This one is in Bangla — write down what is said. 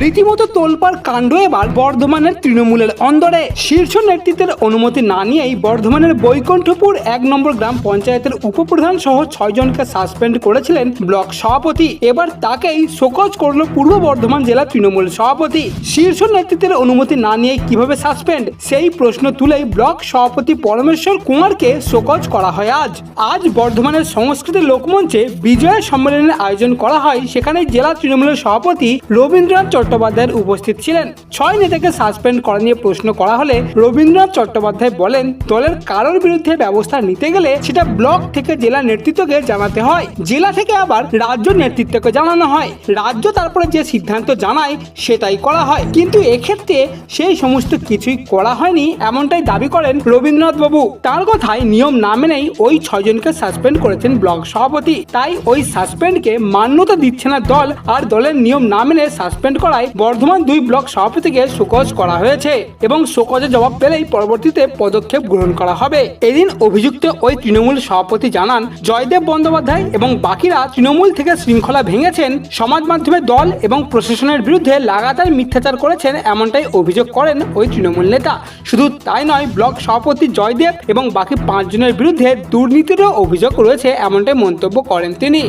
রীতিমতো তোলপার কাণ্ড এবার বর্ধমানের তৃণমূলের অন্দরে। শীর্ষ নেতৃত্বের অনুমতি না নিয়েই বর্ধমানের বৈকুণ্ঠপুর এক নম্বর গ্রাম পঞ্চায়েতের উপপ্রধান সহ ছয়জনকে সাসপেন্ড করেছিলেন ব্লক সভাপতি। এবার তাকেই শোকজ করল পূর্ব বর্ধমান জেলা তৃণমূল সভাপতি। শীর্ষ নেতৃত্বের অনুমতি না নিয়ে কীভাবে সাসপেন্ড? সেই প্রশ্ন তুলেই ব্লক সভাপতি পরমেশ্বর কুমারকে শোকজ করা হয় আজ। আজ বর্ধমানের সংস্কৃতি লোকমঞ্চে বিজয় সম্মেলনের আয়োজন করা হয়। সেখানে জেলা তৃণমূলের সভাপতি রবীন্দ্রনাথ চট্টোপাধ্যায়ের উপস্থিত ছিলেন। ছয় নেতাকে সাসপেন্ড করা নিয়ে প্রশ্ন করা হলে রবীন্দ্রনাথ চট্টোপাধ্যায় বলেন, দলের কারোর বিরুদ্ধে ব্যবস্থা নিতে গেলে সেটা ব্লক থেকে জেলা নেতৃত্বকে জানাতে হয়। জেলা থেকে আবার রাজ্য নেতৃত্বকে জানানো হয়। রাজ্য তারপরে যে সিদ্ধান্ত জানায় সেটাই করা হয়। কিন্তু এক্ষেত্রে সেই সমস্ত কিছুই করা হয়নি এমনটাই দাবি করেন রবীন্দ্রনাথ বাবু। তার কথায় নিয়ম না মেনেই ওই ছয়জনকে সাসপেন্ড করেছেন ব্লক সভাপতি। তাই ওই সাসপেন্ডকে মান্যতা দিচ্ছে না দল। আর দলের নিয়ম না মেনে সাসপেন্ড করায় বর্ধমান দুই ব্লক সভাপতিকে শোকজ করা হয়েছে এবং শোকজের জবাব পেলেই পরবর্তীতে পদক্ষেপ গ্রহণ করা হবে। এদিন অভিযুক্ত ওই তৃণমূল সভাপতি জানান, জয়দেব বন্দ্যোপাধ্যায় এবং বাকিরা তৃণমূল থেকে শৃঙ্খলা ভেঙেছেন, সমাজ মাধ্যমে দল এবং প্রশাসনের বিরুদ্ধে লাগাতার মিথ্যাচার করেছেন এমনটাই অভিযোগ করেন ওই তৃণমূল নেতা। শুধু তাই নয়, ব্লক সভাপতি জয়দেব এবং বাকি পাঁচজনের বিরুদ্ধে দুর্নীতিরও অভিযোগ রয়েছে এমনটাই মন্তব্য করেন তিনি।